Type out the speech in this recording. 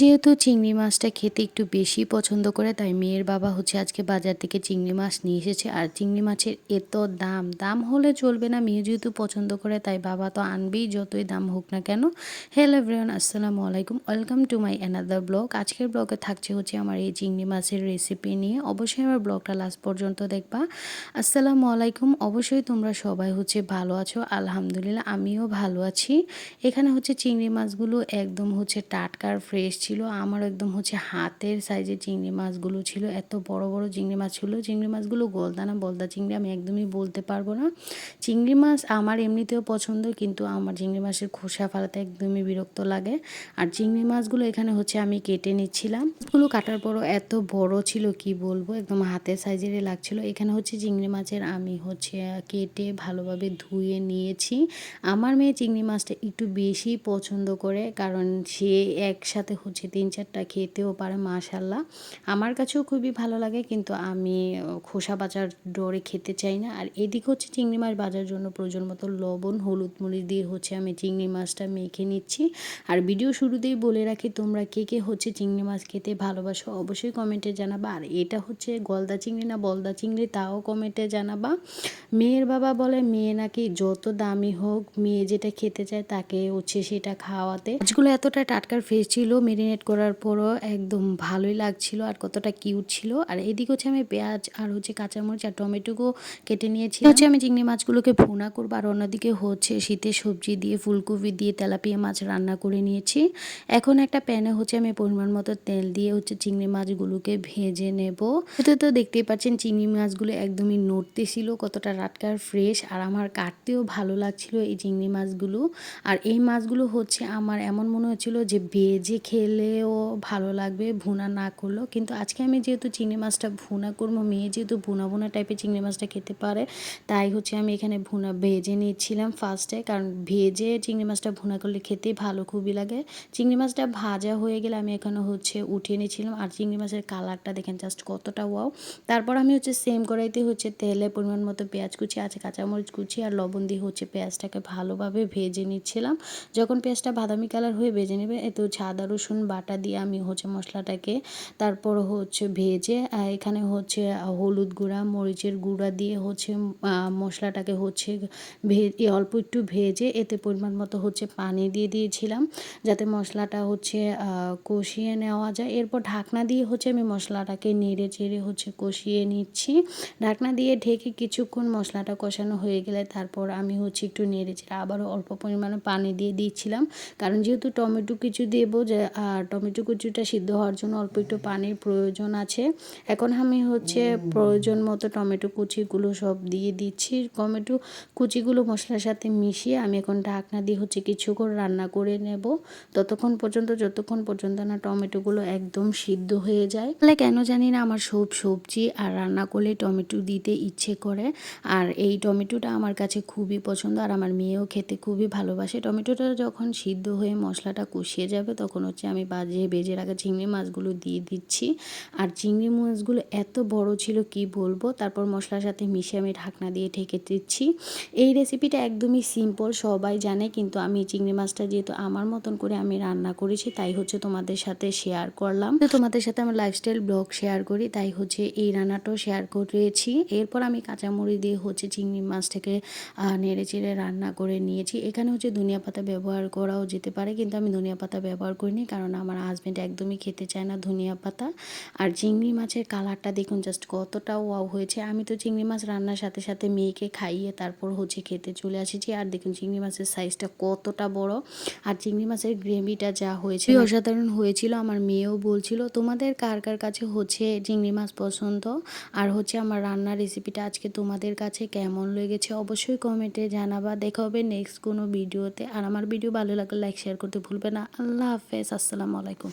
যেহেতু চিংড়ি মাছটা খেতে একটু বেশি পছন্দ করে, তাই মেয়ের বাবা হচ্ছে আজকে বাজার থেকে চিংড়ি মাছ নিয়ে এসেছে। আর চিংড়ি মাছের এত দাম দাম হলে চলবে না। মেয়ে যেহেতু পছন্দ করে, তাই বাবা তো আনবেই, যতই দাম হোক না কেন। হ্যালো এভরিওয়ান আসসালামু আলাইকুম। Welcome to my another blog আজকের ব্লগে থাকছে হচ্ছে আমার এই চিংড়ি মাছের রেসিপি নিয়ে। অবশ্যই আমার ব্লগটা লাস্ট পর্যন্ত দেখবা। আসসালামু আলাইকুম। অবশ্যই তোমরা সবাই হচ্ছে ভালো আছো। আলহামদুলিল্লাহ, আমিও ভালো আছি। এখানে হচ্ছে চিংড়ি মাছগুলো একদম হচ্ছে টাটকার ফ্রেশ ছিল, আমার একদম হচ্ছে হাতের সাইজের চিংড়ি মাছগুলো ছিল, এত বড় বড় চিংড়ি মাছ ছিল, চিংড়ি মাছগুলো গলদা না বলদা চিংড়ি আমি একদমই বলতে পারব না। চিংড়ি মাছ আমার এমনিতেও পছন্দ, কিন্তু আমার চিংড়ি মাছের খোসা ফালাতে একদমই বিরক্ত লাগে। আর চিংড়ি মাছগুলো এখানে হচ্ছে আমি কেটে নিচ্ছিলাম। এগুলো কাটার পরও এত বড় ছিল, কি বলব, একদম হাতের সাইজেরই লাগছিল। এখানে হচ্ছে চিংড়ি মাছের আমি হচ্ছে কেটে ভালোভাবে ধুয়ে নিয়েছি। আমার মেয়ে চিংড়ি মাছটা একটু বেশি পছন্দ করে, কারণ সে একসাথে হচ্ছে তিন চারটা খেতেও পারে মাশাল্লাহ আমার কাছেও খুবই ভালো লাগে, কিন্তু আমি খোসা বাজার ডরে খেতে চাই না। আর এদিকে হচ্ছে চিংড়ি মাছ বাজার জন্য প্রয়োজন মতো লবণ, হলুদ মরিচ দিয়ে হচ্ছে আমি চিংড়ি মাছটা মেখে নিচ্ছি। আর ভিডিও শুরুতেই বলে রাখি, তোমরা কে কে হচ্ছে চিংড়ি মাছ খেতে ভালোবাসো অবশ্যই কমেন্টে জানাবা। আর এটা হচ্ছে গলদা চিংড়ি না বলদা চিংড়ি, তাও কমেন্টে জানাবা। মেয়ের বাবা বলে, মেয়ে নাকি যত দামি হোক, মেয়ে যেটা খেতে চায় তাকে হচ্ছে সেটা খাওয়াতে। মাছগুলো এতটা টাটকার ফ্রেশ ছিল মেরিনেট করার পরও একদম ভালোই লাগছিল আর কতটা কিউট ছিল। আর এদিকে হচ্ছে আমি পেঁয়াজ আর হচ্ছে কাঁচামরিচ আর টমেটোকেও কেটে নিয়েছি হচ্ছে আমি চিংড়ি মাছগুলোকে ভুনা করব আর অন্যদিকে হচ্ছে শীতের সবজি দিয়ে, ফুলকপি দিয়ে, তেলাপিয়া মাছ রান্না করে নিয়েছি। এখন একটা প্যানে হচ্ছে আমি পরিমাণ মতো তেল দিয়ে হচ্ছে চিংড়ি মাছগুলোকে ভেজে নেব। এতে তো দেখতেই পাচ্ছেন চিংড়ি মাছগুলো একদমই নড়তেছিল কতটা রাটকার ফ্রেশ আর আমার কাটতেও ভালো লাগছিল এই চিংড়ি মাছগুলো। আর এই মাছগুলো হচ্ছে আমার এমন মনে হচ্ছিল যে ভেজে খেলেও ভালো লাগবে ভুনা না করলেও। কিন্তু আজকে আমি যেহেতু চিংড়ি মাছটা ভুনা করব, মেয়ে যেহেতু ভুনা ভুনা টাইপের চিংড়ি মাছটা খেতে পারে, তাই হচ্ছে আমি এখানে ভুনা ভেজে নিচ্ছিলাম ফার্স্টে কারণ ভেজে চিংড়ি মাছটা ভুনা করলে খেতে ভালো খুবই লাগে। চিংড়ি মাছটা ভাজা হয়ে গেলে আমি এখানে হচ্ছে উঠিয়ে নিয়েছিলাম আর চিংড়ি মাছের কালারটা দেখেন জাস্ট কতটা ওয়াও তারপর আমি হচ্ছে সেম কড়াইতে হচ্ছে তেলে পরিমাণ মতো পেঁয়াজ কুচি, আছে কাঁচামরিচ কুচি আর লবণ দিয়ে হচ্ছে পেঁয়াজটাকে ভালোভাবে ভেজে নিচ্ছিলাম। যখন পেঁয়াজটা বাদামি কালার হয়ে ভেজে নেবে, এত আদা রসুন বাটা দিয়ে আমি হচ্ছে মশলাটাকে, তারপর হচ্ছে ভেজে এখানে হচ্ছে হলুদ গুঁড়া, মরিচের গুঁড়া দিয়ে হচ্ছে মশলাটাকে হচ্ছে ভেজে অল্প একটু ভেজে এতে পরিমাণ মতো হচ্ছে পানি দিয়ে দিয়েছিলাম যাতে মশলাটা হচ্ছে কষিয়ে নেওয়া যায়। এরপর ঢাকনা দিয়ে হচ্ছে আমি মশলাটাকে নেড়ে চেড়ে হচ্ছে কষিয়ে নিচ্ছি। ঢাকনা দিয়ে ঢেকে কিছুক্ষণ মশলাটা কষানো হয়ে গেলে তারপর আমি হচ্ছে একটু নেড়ে চেড়ে আবারও অল্প পরিমাণে পানি দিয়ে দিচ্ছিলাম। কারণ যেহেতু টমেটো কিছু দেবো যে টমেটো কুচিটা সিদ্ধ হওয়ার জন্য অল্প একটু পানির প্রয়োজন আছে। এখন আমি হচ্ছে প্রয়োজন মতো টমেটো কুচিগুলো সব দিয়ে দিচ্ছি। টমেটো কুচিগুলো মশলার সাথে মিশিয়ে আমি এখন ঢাকনা দিয়ে হচ্ছে কিছুক্ষণ রান্না করে নেব। ততক্ষণ পর্যন্ত, যতক্ষণ পর্যন্ত না টমেটোগুলো একদম সিদ্ধ হয়ে যায়। তাহলে কেন জানি না আমার সব সবজি আর রান্না করলে টমেটো দিতে ইচ্ছে করে। আর এই টমেটোটা আমার কাছে খুবই পছন্দ আর আমার মেয়েও খেতে খুবই ভালোবাসে। টমেটোটা যখন সিদ্ধ হয়ে মশলাটা কষিয়ে যাবে তখন হচ্ছে আমি বাজে বেজে রাখা চিংড়ি মাছগুলো দিয়ে দিচ্ছি। আর চিংড়ি মাছগুলো এত বড় ছিল কি বলব? তারপর মশলার সাথে মিশিয়ে আমি ঢাকনা দিয়ে ঢেকে দিচ্ছি। এই রেসিপিটা একদমই সিম্পল সবাই জানে, কিন্তু আমি চিংড়ি মাছটা যেহেতু আমার মতন করে আমি রান্না করেছি, তাই হচ্ছে তোমাদের সাথে শেয়ার করলাম। তোমাদের সাথে আমার লাইফস্টাইল ব্লগ শেয়ার করি, তাই হচ্ছে এই রান্নাটাও শেয়ার করেছি। এরপর আমি কাঁচামুড়ি দিয়ে হচ্ছে চিংড়ি মাছটাকে নেড়ে চেড়ে রান্না করে নিয়েছি। এখানে হচ্ছে ধনিয়া পাতা ব্যবহার করাও যেতে পারে, কিন্তু আমি ধনিয়া পাতা ব্যবহার করিনি, কারণ আমার হাজব্যান্ড একদমই খেতে চায় না ধনিয়া পাতা। আর চিংড়ি মাছের কালারটা দেখুন জাস্ট কতটা ওয়াও হয়েছে। আমি তো চিংড়ি মাছ রান্নার সাথে সাথে মেয়েকে খাইয়ে তারপর হচ্ছে খেতে চলে আসেছি। আর দেখুন চিংড়ি মাছের সাইজটা কতটা বড়। আর চিংড়ি মাছের গ্রেভিটা যা হয়েছে অসাধারণ হয়েছিল আমার মেয়েও বলছিল। তোমাদের কার কার কাছে হচ্ছে চিংড়ি মাছ পছন্দ? আর হচ্ছে আমার রান্নার রেসিপিটা আজকে তোমাদের কাছে কেমন লেগেছে? অবশ্যই কমেন্টে জানাবা। দেখা হবে নেক্সট কোনো ভিডিওতে আর আমার ভিডিও ভালো লাগলে লাইক শেয়ার করতে ভুলবে না। আল্লাহ হাফেজ আসসালামু আলাইকুম।